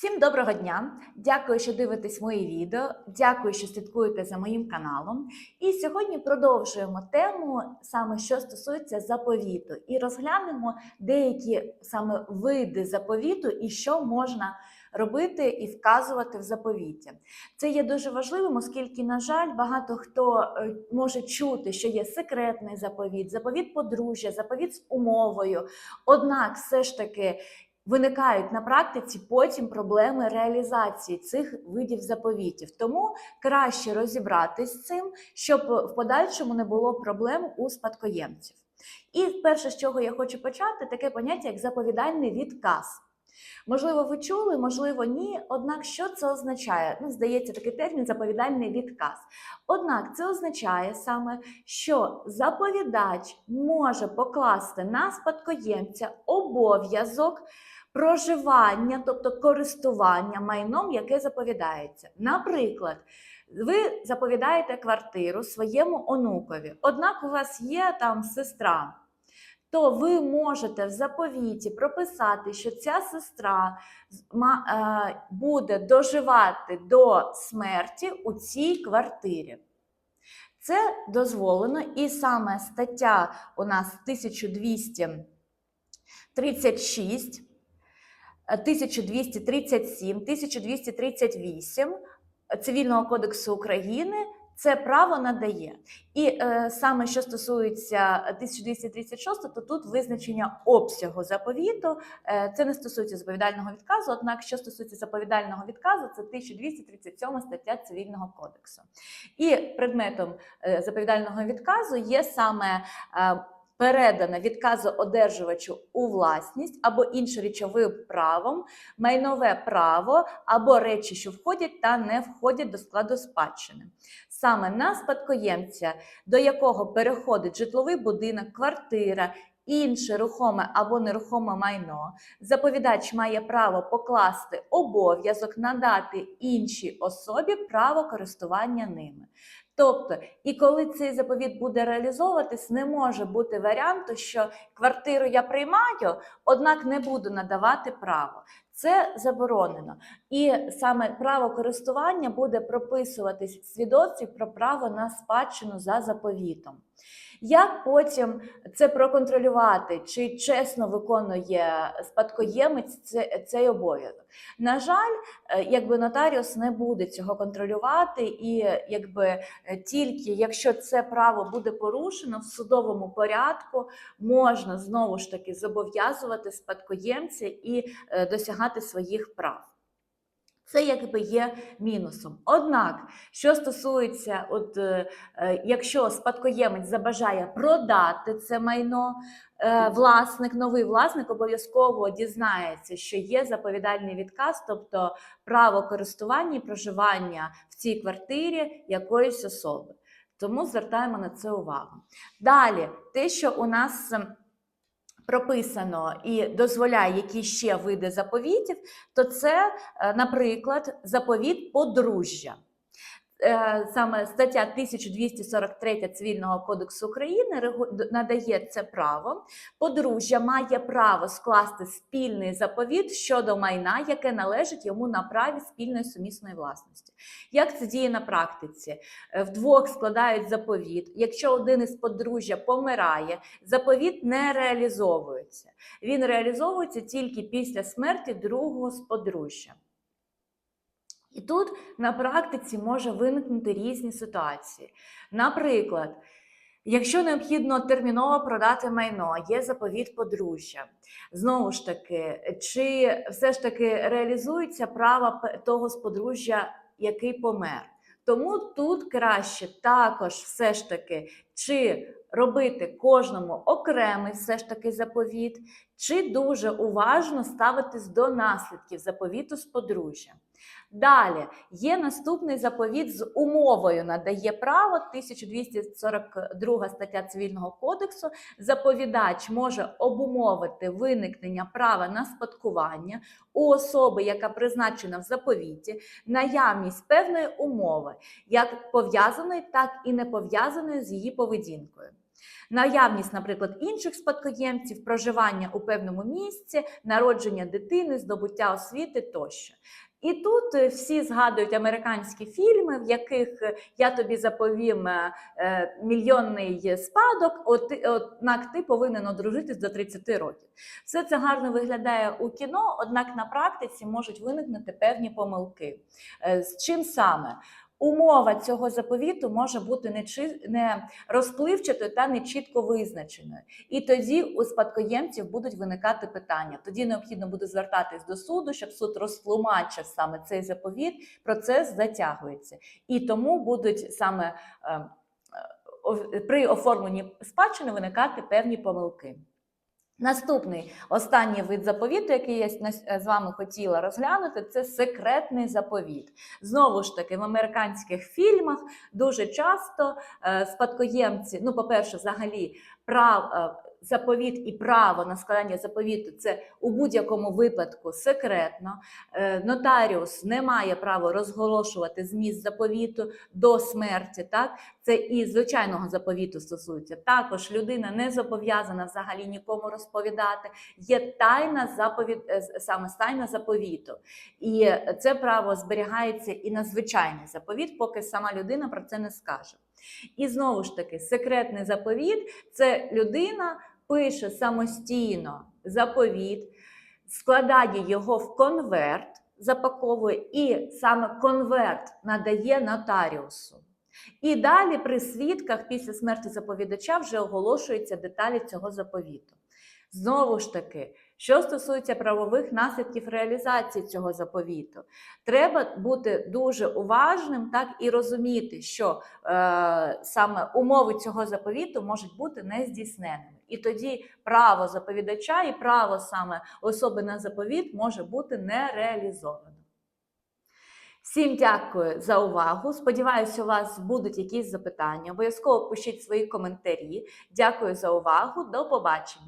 Всім доброго дня! Дякую, що дивитесь мої відео. Дякую, що слідкуєте за моїм каналом. І сьогодні продовжуємо тему саме що стосується заповіту, і розглянемо деякі саме види заповіту і що можна робити і вказувати в заповіті. Це є дуже важливим, оскільки, на жаль, багато хто е, може чути, що є секретний заповіт, заповіт подружжя, заповіт з умовою. Однак, все ж таки. Виникають на практиці потім проблеми реалізації цих видів заповітів. Тому краще розібратись з цим, щоб в подальшому не було проблем у спадкоємців. І перше, з чого я хочу почати, таке поняття як заповідальний відказ. Можливо, ви чули, можливо, ні. Однак, що це означає? Ну, здається, такий термін заповідальний відказ. Однак це означає саме, що заповідач може покласти на спадкоємця обов'язок проживання, тобто користування майном, яке заповідається. Наприклад, ви заповідаєте квартиру своєму онукові, однак у вас є там сестра. То ви можете в заповіті прописати, що ця сестра буде доживати до смерті у цій квартирі. Це дозволено, і саме стаття у нас 1236 1237, 1238 Цивільного кодексу України це право надає. І е, саме що стосується 1236, то тут визначення обсягу заповіту. Е, це не стосується заповідального відказу. Однак, що стосується заповідального відказу, це 1237 стаття Цивільного кодексу. І предметом е, заповідального відказу є саме. Е, передана відказоодержувачу у власність або іншим речовим правом, майнове право або речі, що входять та не входять до складу спадщини. Саме на спадкоємця, до якого переходить житловий будинок, квартира. Інше рухоме або нерухоме майно, заповідач має право покласти обов'язок надати іншій особі право користування ними. Тобто, і коли цей заповіт буде реалізовуватись, не може бути варіанту, що квартиру я приймаю, однак не буду надавати право. Це заборонено. І саме право користування буде прописуватись в свідоцтві про право на спадщину за заповітом. Як потім це проконтролювати, чи чесно виконує спадкоємець цей обов'язок? На жаль, е, якби нотаріус не буде цього контролювати, і якби е, тільки якщо це право буде порушено в судовому порядку, можна знову ж таки зобов'язувати спадкоємця і е, досягати своїх прав. Це якби є мінусом. Однак, що стосується, от е, е, якщо спадкоємець забажає продати це майно, е, власник, новий власник обов'язково дізнається, що є заповідальний відказ, тобто право користування і проживання в цій квартирі якоїсь особи. Тому звертаємо на це увагу. Далі, те, що у нас прописано і дозволяє які ще види заповітів, то це, е, наприклад, заповіт подружжя. Е, саме стаття 1243 Цивільного кодексу України надає це право. Подружжя має право скласти спільний заповіт щодо майна, яке належить йому на праві спільної сумісної власності. Як це діє на практиці? Е, вдвох складають заповіт. Якщо один із подружжя помирає, заповіт не реалізовується. Він реалізовується тільки після смерті другого з подружжя. І тут на практиці може виникнути різні ситуації. Наприклад, якщо необхідно терміново продати майно, є заповіт подружжя. Знову ж таки, чи все ж таки реалізується право того з подружжя, який помер. Тому тут краще також все ж таки, чи робити кожному окремий все ж таки заповіт, чи дуже уважно ставитись до наслідків заповіту з подружжя. Далі є наступний заповіт з умовою надає право 1242 стаття Цивільного кодексу. Заповідач може обумовити виникнення права на спадкування у особи, яка призначена в заповіті, наявність певної умови, як пов'язаної, так і не пов'язаної з її поведінкою. Наявність, наприклад, інших спадкоємців, проживання у певному місці, народження дитини, здобуття освіти тощо. І тут е, всі згадують американські фільми, в яких е, я тобі заповім е, мільйонний спадок, однак ти повинен одружитись до 30 років. Все це гарно виглядає у кіно, однак на практиці можуть виникнути певні помилки. З чим саме? Умова цього заповіту може бути не, чи, не розпливчатою та не чітко визначеною. І тоді у спадкоємців будуть виникати питання. Тоді необхідно буде звертатись до суду, щоб суд розтлумачив саме цей заповіт. Процес затягується. І тому будуть саме е, е, при оформленні спадщини виникати певні помилки. Наступний останній вид заповіту, який я з вами хотіла розглянути, це секретний заповіт. Знову ж таки, в американських фільмах дуже часто е, спадкоємці, ну, по-перше, взагалі, прав, е, заповіт і право на складання заповіту це у будь-якому випадку секретно. Е, Нотаріус не має права розголошувати зміст заповіту до смерті. Так? Це і звичайного заповіту стосується. Також людина не зобов'язана взагалі нікому розповідати. Є тайна заповіт, е, саме тайна заповіту. І це право зберігається і на звичайний заповіт, поки сама людина про це не скаже. І знову ж таки, секретний заповіт це людина пише самостійно заповіт, складає його в конверт, запаковує, і саме конверт надає нотаріусу. І далі при свідках після смерті заповідача вже оголошуються деталі цього заповіту. Знову ж таки, що стосується правових наслідків реалізації цього заповіту, треба бути дуже уважним, так і розуміти, що е, саме умови цього заповіту можуть бути нездійсненими. І тоді право заповідача і право саме особи на заповіт може бути не реалізовано. Всім дякую за увагу. Сподіваюся, у вас будуть якісь запитання. Обов'язково пишіть свої коментарі. Дякую за увагу. До побачення.